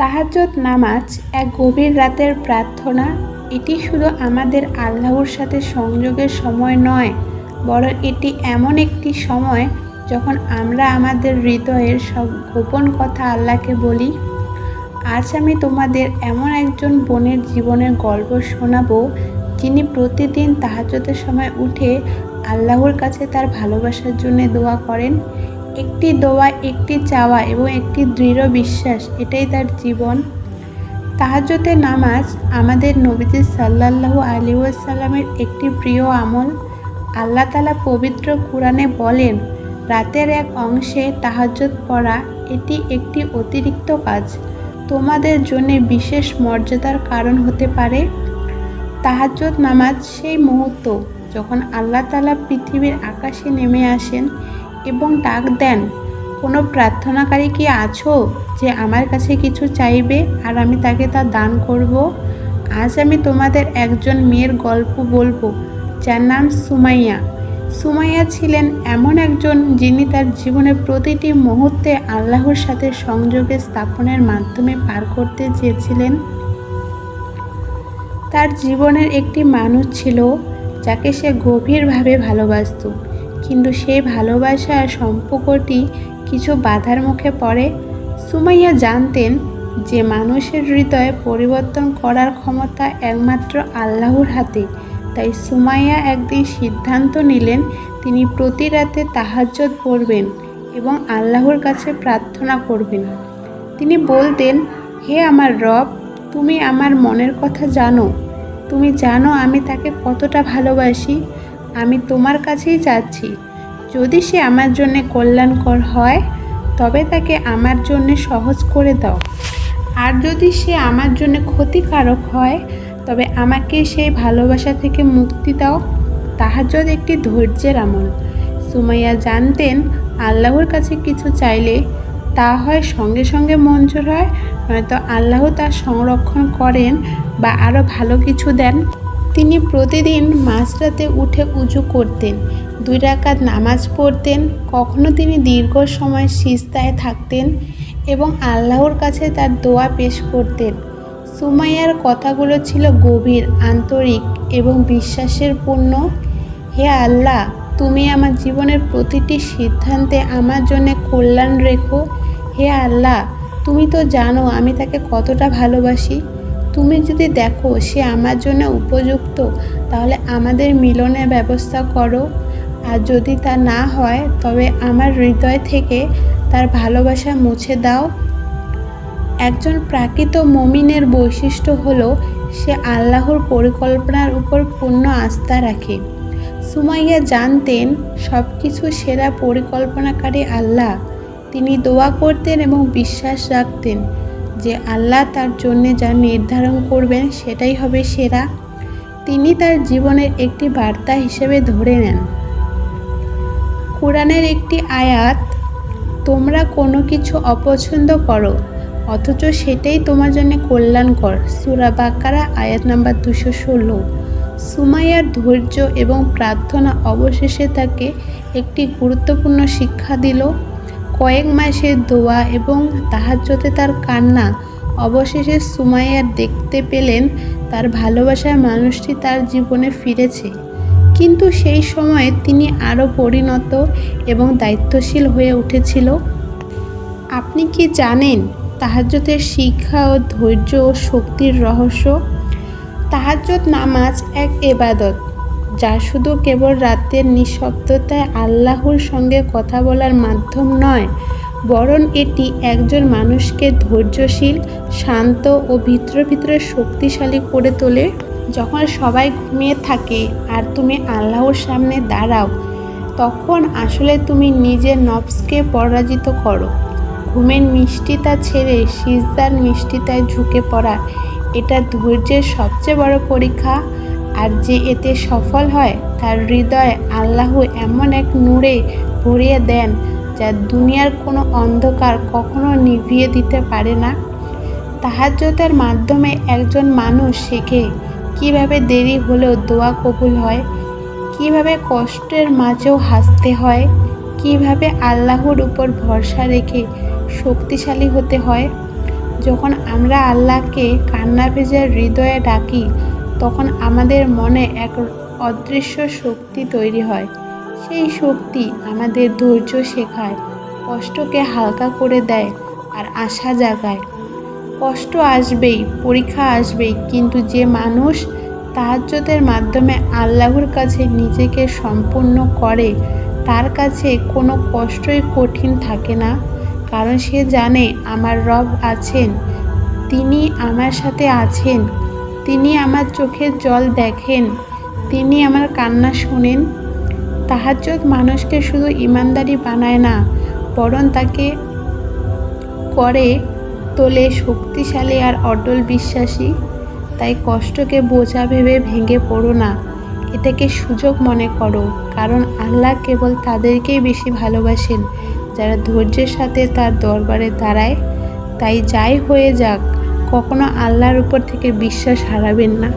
তাহাজ্জত নামাজ এক গভীর রাতের প্রার্থনা, এটি শুধু আমাদের আল্লাহর সাথে সংযোগের সময় নয়, বরং এটি এমন একটি সময় যখন আমরা আমাদের হৃদয়ের সব গোপন কথা আল্লাহকে বলি। আজ আমি তোমাদের এমন একজন বোনের জীবনের গল্প শোনাবো, যিনি প্রতিদিন তাহাজ্জতের সময় উঠে আল্লাহর কাছে তার ভালোবাসার জন্য দোয়া করেন। একটি দোয়া, একটি চাওয়া এবং একটি দৃঢ় বিশ্বাস, এটাই তার জীবন। তাহাজ্জতের নামাজ আমাদের নবীজি সাল্লাল্লাহু আলী ওয়াসাল্লামের একটি প্রিয় আমল। আল্লাহ তালা পবিত্র কোরআনে বলেন, রাতের এক অংশে তাহাজ্জত পড়া, এটি একটি অতিরিক্ত কাজ। তোমাদের জন্য বিশেষ মর্যাদার কারণ হতে পারে। তাহাজ্জত নামাজ সেই মুহূর্ত যখন আল্লাহ তালা পৃথিবীর আকাশে নেমে আসেন এবং ডাক দেন, কোনো প্রার্থনাকারী কি আছো যে আমার কাছে কিছু চাইবে আর আমি তাকে তা দান করব? আজ আমি তোমাদের একজন মেয়ের গল্প বলব, যার নাম সুমাইয়া। সুমাইয়া ছিলেন এমন একজন যিনি তার জীবনের প্রতিটি মুহূর্তে আল্লাহর সাথে সংযোগে স্থাপনের মাধ্যমে পার করতে চেয়েছিলেন। তার জীবনের একটি মানুষ ছিল যাকে সে গভীরভাবে ভালোবাসত। কিন্তু সেই ভালোবাসার সম্পর্কটি কিছু বাধার মুখে পড়ে। সুমাইয়া জানতেন যে মানুষের হৃদয় পরিবর্তন করার ক্ষমতা একমাত্র আল্লাহর হাতে। তাই সুমাইয়া একদিন সিদ্ধান্ত নিলেন, তিনি প্রতি রাতে তাহাজ্জত পড়বেন এবং আল্লাহর কাছে প্রার্থনা করবেন। তিনি বলতেন, হে আমার রব, তুমি আমার মনের কথা জানো। তুমি জানো আমি তাকে কতটা ভালোবাসি। আমি তোমার কাছেই চাচ্ছি যদি সে আমার জন্য কল্যাণকর হয়, তবে তাকে আমার জন্য সহজ করে দাও। আর যদি সে আমার জন্য ক্ষতিকারক হয়, তবে আমাকে সেই ভালোবাসা থেকে মুক্তি দাও। তাহাজ্জদ একটি ধৈর্যের আমল। সুমাইয়া জানতেন, আল্লাহর কাছে কিছু চাইলে তা হয় সঙ্গে সঙ্গে মঞ্জুর হয়, নয়তো আল্লাহ তা সংরক্ষণ করেন বা আরও ভালো কিছু দেন। তিনি প্রতিদিন মাঝরাতে উঠে উঁচু করতেন, দুই রাকাত নামাজ পড়তেন, কখনো তিনি দীর্ঘ সময় সিস্তায় থাকতেন এবং আল্লাহর কাছে তার দোয়া পেশ করতেন। সুমাইয়ার কথাগুলো ছিল গভীর, আন্তরিক এবং বিশ্বাসের পূর্ণ। হে আল্লাহ, তুমি আমার জীবনের প্রতিটি সিদ্ধান্তে আমার জন্য কল্যাণ রেখো। হে আল্লাহ, তুমি তো জানো আমি তাকে কতটা ভালোবাসি। তুমি যদি দেখো সে আমার জন্য উপযুক্ত, তাহলে আমাদের মিলনের ব্যবস্থা করো। আর যদি তা না হয়, তবে আমার হৃদয় থেকে তার ভালোবাসা মুছে দাও। একজন প্রাকৃত মমিনের বৈশিষ্ট্য হলো, সে আল্লাহর পরিকল্পনার উপর পূর্ণ আস্থা রাখে। সুমাইয়া জানতেন সব কিছু সেরা পরিকল্পনাকারী আল্লাহ। তিনি দোয়া করতেন এবং বিশ্বাস রাখতেন। যে আল্লাহ তার জন্য যা নির্ধারণ করবেন সেটাই হবে সেরা। তিনি তার জীবনের একটি বার্তা হিসেবে ধরে নেন। কোরআনের একটি আয়াত, তোমরা কোনো কিছু অপছন্দ করো, অথচ সেটাই তোমার জন্য কল্যাণকর। সুরা বাকারা, আয়াত নাম্বার দুশো ষোলো। সুমাইয়ার ধৈর্য এবং প্রার্থনা অবশেষে তাকে একটি গুরুত্বপূর্ণ শিক্ষা দিল। কয়েক মাসের দোয়া এবং তাহাজ্জতে তার কান্না। অবশেষে সুমাইয়ার দেখতে পেলেন, তার ভালোবাসার মানুষটি তার জীবনে ফিরেছে। কিন্তু সেই সময়ে তিনি আরও পরিণত এবং দায়িত্বশীল হয়ে উঠেছিল। আপনি কি জানেন তাহাজ্জতের শিক্ষা ও ধৈর্য ও শক্তির রহস্য? তাহাজ্জত নামাজ এক এবাদত। যা শুধু কেবল রাতের নিঃশব্দতায় আল্লাহর সঙ্গে কথা বলার মাধ্যম নয়, বরং এটি একজন মানুষকে ধৈর্যশীল, শান্ত ও ভিতরে ভিতরে শক্তিশালী করে তোলে। যখন সবাই ঘুমিয়ে থাকে আর তুমি আল্লাহর সামনে দাঁড়াও, তখন আসলে তুমি নিজের নবসকে পরাজিত করো। ঘুমের মিষ্টিতা ছেড়ে সিজদার মিষ্টিতায় ঝুঁকে পড়া, এটা ধৈর্যের সবচেয়ে বড় পরীক্ষা। আর যে এতে সফল হয়, তার হৃদয় আল্লাহ এমন এক নূরে ভরিয়ে দেন যা দুনিয়ার কোনো অন্ধকার কখনো নিভিয়ে দিতে পারে না। তাহাজ্জতের মাধ্যমে একজন মানুষ শেখে, কীভাবে দেরি হলেও দোয়া কবুল হয়, কীভাবে কষ্টের মাঝেও হাসতে হয়, কীভাবে আল্লাহর উপর ভরসা রেখে শক্তিশালী হতে হয়। যখন আমরা আল্লাহকে কান্না ভেজার হৃদয়ে ডাকি তখন আমাদের মনে এক অদৃশ্য শক্তি তৈরি হয়। সেই শক্তি আমাদের ধৈর্য শেখায়, কষ্টকে হালকা করে দেয় আর আশা জাগায়। কষ্ট আসবেই, পরীক্ষা আসবেই, কিন্তু যে মানুষ তাহাজ্জতের মাধ্যমে আল্লাহর কাছে নিজেকে সম্পূর্ণ করে, তার কাছে কোনো কষ্টই কঠিন থাকে না, কারণ সে জানে, আমার রব আছেন, তিনি আমার সাথে আছেন তিনি আমার চোখের জল দেখেন, তিনি আমার কান্না শোনেন। তাহাজ্জত মানুষকে শুধু ইমানদারি বানায় না, বরং তাকে করে তোলে শক্তিশালী আর অটল বিশ্বাসী। তাই কষ্টকে বোঝা ভেবে ভেঙে পড়ো না, এটাকে সুযোগ মনে করো, কারণ আল্লাহ কেবল তাদেরকেই বেশি ভালোবাসেন, যারা ধৈর্যের সাথে তার দরবারে দাঁড়ায়। তাই যাই হয়ে যাক কখনো আল্লাহর উপর থেকে বিশ্বাস হারাবেন না।